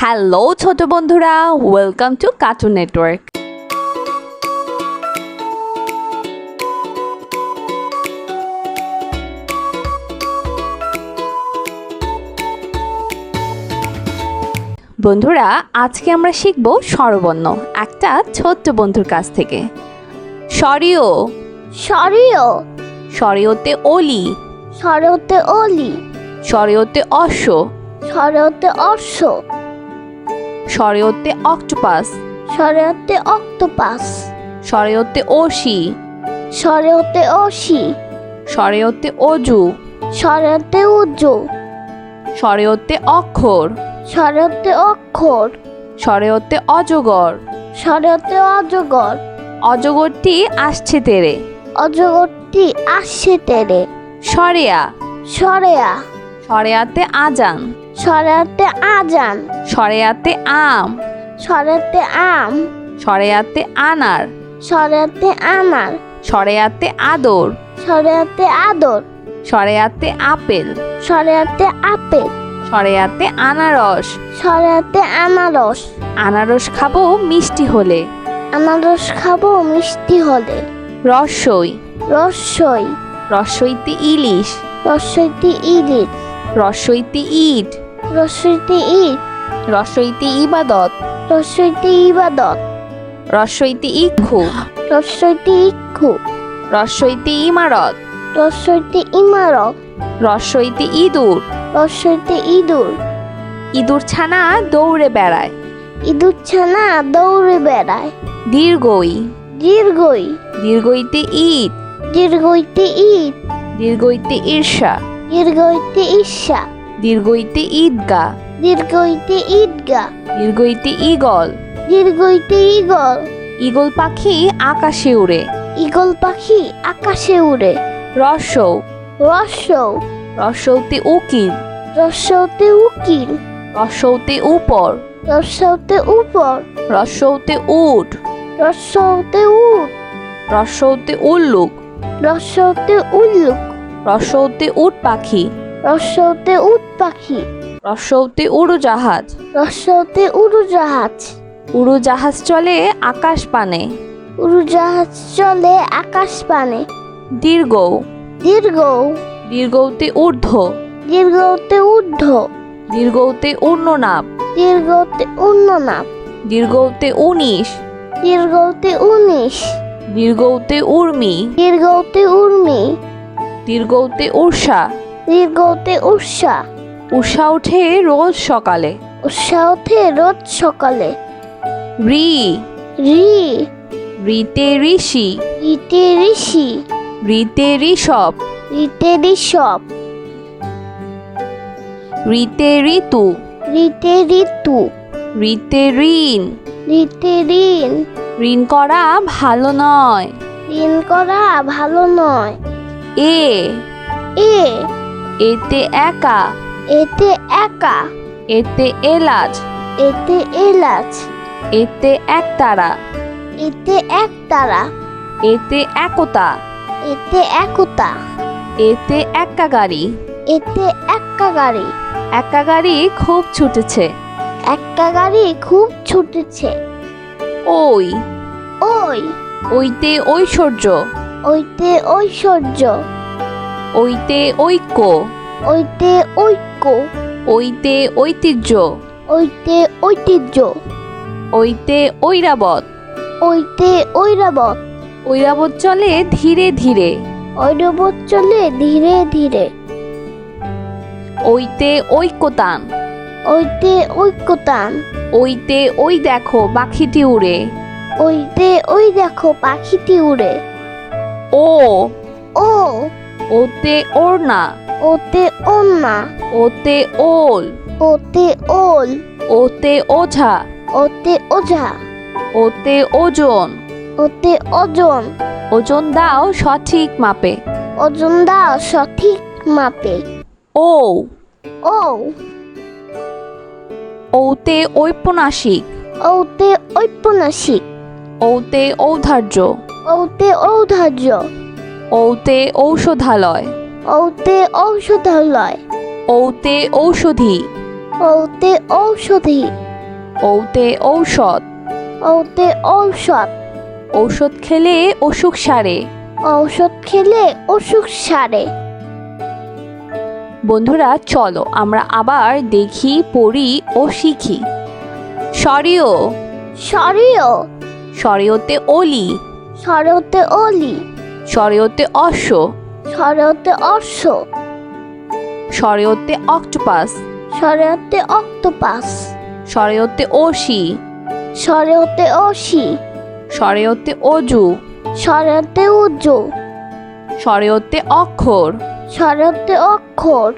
Hello ছোট বন্ধুরা welcome to cartoon network বন্ধুরা আজকে আমরা শিখব স্বরবর্ণ একটা ছোট্ট বন্ধুর কাছ থেকে। সরিও সরিয় সরিওতে অলি। সরতে অলি। সরিওতে অশ্ব। সরতে অশ্ব। সরিওতে অক্টোপাস। সরতে অক্টোপাস। সরিওতে ওশি। সরতে অসি সরেওতে অজু সরতে উজু। সরেওতে অক্ষর। সরতে অক্ষর। সরেওতে অজগর। সরতে অজগর। অজগরটি আসছে তেরে। অজগরটি আসছে তেরে। সরেয়া। সরেয়া। সরেয়াতে আজান। সরাতে আজান। সরেয়াতে আম। সরাতে আম। সরেয়াতে আনার। সরাতে আনার। সরেয়াতে আদর। সরাতে আদর। সরেয়াতে আপেল। সরাতে আপেল। সরেয়াতে আনারস। সরাতে আনারস। আনারস খাব মিষ্টি হলে। আনারস খাব মিষ্টি হলে। রসই রসই রসইতে ইলিশ। রসইতে ইলিশ। রসইতে ইট। রসইতে ইট। রসইতে ইবাদত। রসইতে ইবাদত। রসইতে ইক্ষু। রসইতে ইক্ষু। রসইতে ইমারত। রসইতে ইমারত। রসইতে ইঁদুর। রসইতে ইঁদুর। ইঁদুর ছানা দৌড়ে বেড়ায়। ইঁদুর ছানা দৌড়ে বেড়ায়। দীর্ঘই। দীর্ঘই। দীর্ঘইতে ইট। দীর্ঘইতে ইট। দীর্ঘইতে ঈর্ষা। দীর্ঘইতে ঈর্ষা। দীর্ঘইতে ঈদগা। দীর্ঘইতে ঈদগা। দীর্ঘইতে ঈগল। দীর্ঘইতে ঈগল। ঈগল পাখি আকাশে উড়ে। ঈগল পাখি আকাশে উড়ে। রসৌ। রসৌ। রসৌতে উকিল। রসৌতে উকিল। রসৌতে উপর। রসৌতে উপর। রসৌতে উট। রসৌতে উট। রসৌতে উল্লুক। রসৌতে উল্লুক। রসৌতে উট পাখি। রসৌতে উট পাখি। রসৌতে উড়োজাহাজ। রসৌতে উড়োজাহাজ। উড়োজাহাজ চলে আকাশ পানে। উড়োজাহাজ চলে আকাশ পানে। দীর্ঘ দীর্ঘ দীর্ঘতে ঊর্ধ্ব। দীর্ঘতে ঊর্ধ্ব। দীর্ঘতে উর্ণনাপ দীর্ঘতে উন্ননাপ। দীর্ঘতে উনিশ। দীর্ঘতে উনিশ। দীর্ঘতে উর্মি। দীর্ঘতে উর্মি। দীর্ঘতে উষা দীর্ঘতে উষা উষা ওঠে রোজ সকালে। উৎসাহতে রোজ সকালে। রি। রি। রিতে ঋষি। রিতে ঋষি। রিতে ঋষভ। রিতে ঋষভ। রিতে ঋতু। রিতে ঋতু। রিতে ঋণ। রিতে ঋণ। ঋণ করা ভালো নয়। ঋণ করা ভালো নয়। এ। এ। এতে একা। এতে একা। এতে এলাচ। এতে এলাচ। এতে একতারা। এতে একতারা। এতে একতা। এতে একতা। এতে একা গাড়ি এতে একা গাড়ি একা গাড়ি খুব ছুটেছে। একটা গাড়ি খুব ছুটেছে। ওই। ওই। ওইতে ঐশ্বর্য। ওইতে ঐশ্বর্য ওইতে ঐক্য। ওইতে ঐক্য। ওইতে ঐতিহ্য। ওইতে ঐতিহ্য। ওইতে ঐরাবত ওইতে ঐরাবত ঐরাবত চলে ধীরে ধীরে। ঐরাবত চলে ধীরে ধীরে। ওইতে ঐক্যতান। ওইতে ঐক্যতান। ওইতে ওই দেখো পাখিটি উড়ে। ওইতে ওই দেখো পাখিটি উড়ে। ও। ও। ওতে ওড়না। ওতে ওন্না ওতে ওল। ওতে ওল। ওতে ওঝা। ওতে ওঝা। ওতে ওজন। ওতে ওজন। ওজন দাও সঠিক মাপে। ওজন দাও সঠিক মাপে। ও। ও। ওতে ঔপন্যাসিক। ওতে ঔপন্যাসিক। ওতে ঔদার্য। ওতে ঔদার্য ওতে ঔষধালয়। ওতে ঔষধালয়। ওতে ঔষধি। ওতে ঔষধি। ঔতে ঔষধ। ওতে ঔষধ। ঔষধ খেলে অসুখ সারে। ঔষধ খেলে অসুখ সারে। বন্ধুরা চলো আমরা আবার দেখি পড়ি ও শিখি। সরিও। সরিও। সরিওতে অলি। সরতে অলি। সরিওতে অশ্ব। সরতে অশ্ব। সরিওতে অক্টোপাস। সরতে অক্টোপাস। সরিওতে ওশি। সরতে অসি সরিওতে অজু। সরতে উজু। সরিওতে অক্ষর। সরতে অক্ষর।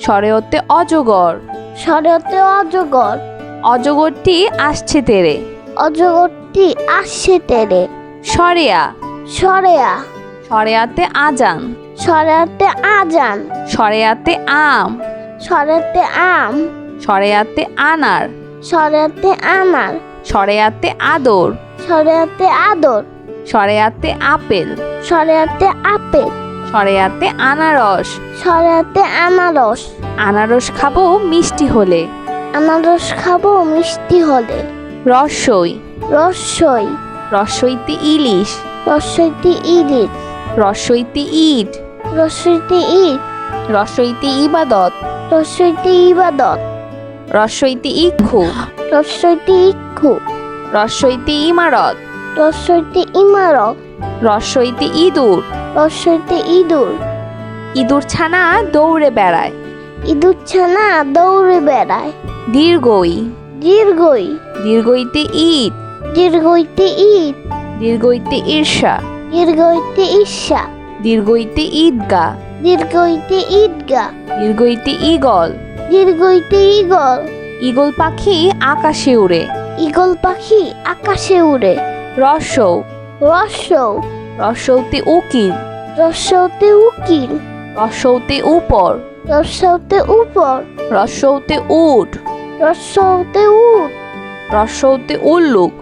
সরিওতে অজগর। সরতে অজগর। অজগরটি আসছে তেরে। অজগরটি আসছে তেরে। সরেয়া। সরেয়া। সরেয়াতে আজান। সরাতে আজান। সরেয়াতে আম। সরাতে আম। সরেয়াতে আনার। সরাতে আনার। সরেয়াতে আদর। সরেয়াতে আদর। সরেয়াতে আপেল। সরেয়াতে আপেল। সরেয়াতে আনারস। সরাতে আনারস। আনারস খাব মিষ্টি হলে। আনারস খাব মিষ্টি হলে। রসই রসই রসইতে ইলিশ। রসইতে ইলিশ। রসইতে ইট। রসইতে ইট। রসইতে ইবাদত। রসইতে ইবাদত। রসইতে ইক্ষু। রসইতে ইক্ষু। রসইতে ইমারত। রসইতে ইমারত। রসইতে ইঁদুর। রসইতে ইঁদুর। ইঁদুর ছানা দৌড়ে বেড়ায়। ইঁদুর ছানা দৌড়ে বেড়ায়। দীর্ঘই। দীর্ঘই। দীর্ঘইতে ইট। দীর্ঘইতে ইট দীর্ঘইতে ঈর্ষা। দীর্ঘইতে ঈর্ষা। দীর্ঘইতে ঈদগা। দীর্ঘইতে ঈদগা। দীর্ঘইতে ইগল দীর্ঘইতে ঈগল। ঈগল পাখি আকাশে উড়ে। ঈগল পাখি আকাশে উড়ে। রসৌ রসৌ রসৌতে উকিল। রসৌতে উকিল। রসৌতে উপর। রসৌতে উপর। রসৌতে উট। রসৌতে উট। রসৌতে উল্লুক।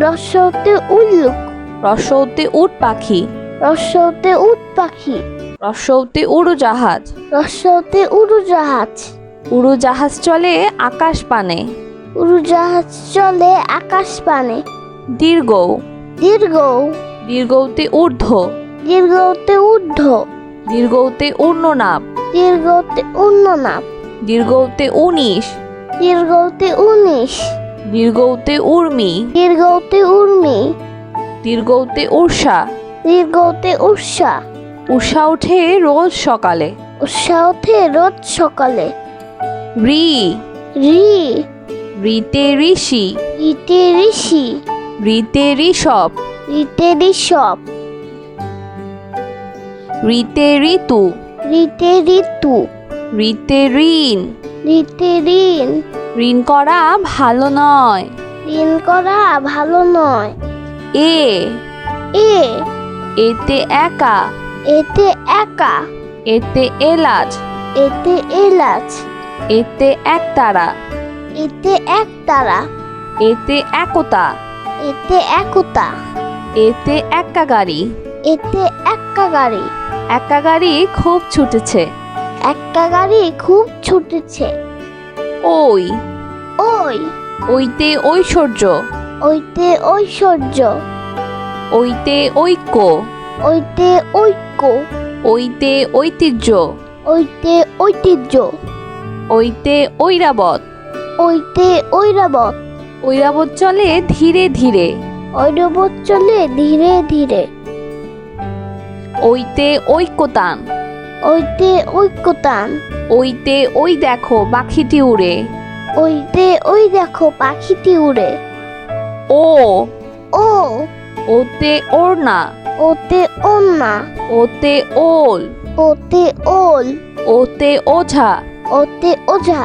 রসৌতে উল্লুক। রসৌতে উট পাখি। রসৌতে উট পাখি। রসৌতে উড়োজাহাজ রসৌতে উড়োজাহাজ উড়োজাহাজ চলে আকাশ পানে। উড়োজাহাজ চলে আকাশ পানে। দীর্ঘ দীর্ঘ দীর্ঘতে ঊর্ধ্ব। দীর্ঘতে ঊর্ধ্ব। দীর্ঘতে উর্ণনাপ দীর্ঘতে উন্ননাপ। দীর্ঘতে উনিশ। দীর্ঘতে উনিশ। দীর্ঘতে উর্মি। দীর্ঘতে উর্মি। দীর্ঘতে উষা। দীর্ঘতে উষা। উষা ওঠে রোজ সকালে। উৎসাহতে রোজ সকালে। রি। রি। রিতে ঋষি। রিতে ঋষি। রিতে ঋষভ। রিতে ঋষভ। রিতে ঋতু। রিতে ঋতু। রিতে ঋণ। রিতে ঋণ ঋণ করা ভালো নয়। ঋণ করা ভালো নয়। এ। এ। এতে একা। এতে একা। এতে এলাচ। এতে এলাচ। এতে একতারা। এতে একতারা। এতে একতা। এতে একতা। এতে একা গাড়ি এতে এক্কা গাড়ি একা গাড়ি খুব ছুটেছে। একটা গাড়ি খুব ছুটেছে। ওই। ওই। ওইতে ঐশ্বর্য। ওইতে ঐশ্বর্য। ওইতে ঐক্য। ওইতে ঐক্য। ওইতে ঐতিহ্য। ওইতে ঐতিহ্য। ওইতে ঐরাবত। ওইতে ঐরাবত। ঐরাবত চলে ধীরে ধীরে। ঐরবত চলে ধীরে ধীরে। ওইতে ঐক্যতান। ওইতে ওই ঐক্যতান ওইতে ওই দেখো পাখিটি উড়ে। ওইতে ওই দেখো পাখিটি উড়ে। ও। ও। ওতে ওড়না ওতে ওন্না ওতে ওল। ওতে ওল। ওতে ওঝা। ওতে ওঝা।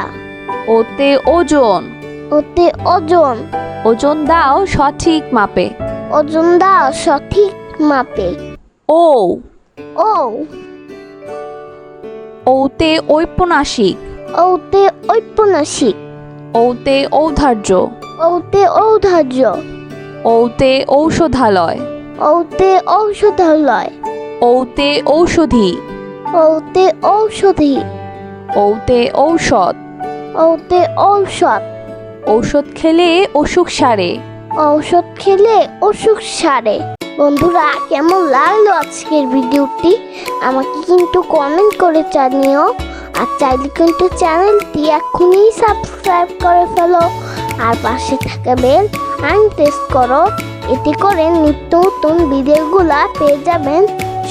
ওতে ওজন। ওতে ওজন। ওজন দাও সঠিক মাপে। ওজন দাও সঠিক মাপে। ও। ও। ওতে ঔপন্যাসিক। ওতে ঔপন্যাসিক। ওতে ঔধার্য। ওতে ঔদার্য ওতে ঔষধালয়। ওতে ঔষধালয়। ওতে ঔষধি। ওতে ঔষধি। ওতে ঔষধ। ওতে ঔষধ। ঔষধ খেলে অসুখ সারে। ঔষধ খেলে অসুখ সারে। বন্ধুরা, কেমন লাগল আজকের ভিডিওটি? আমাকে কিন্তু কমেন্ট করে জানিও। আর চাইলে কিন্তু চ্যানেলটি এখনই সাবস্ক্রাইব করে ফেলো। আর পাশে থাকা বেল আন টেস্ট করো। এতে করে নিত্য নতুন ভিডিওগুলা পেয়ে যাবেন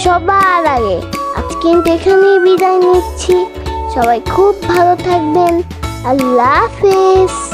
সবার আগে। আজ কিন্তু এখানেই বিদায় নিচ্ছি। সবাই খুব ভালো থাকবেন। আল্লাহ হাফেজ।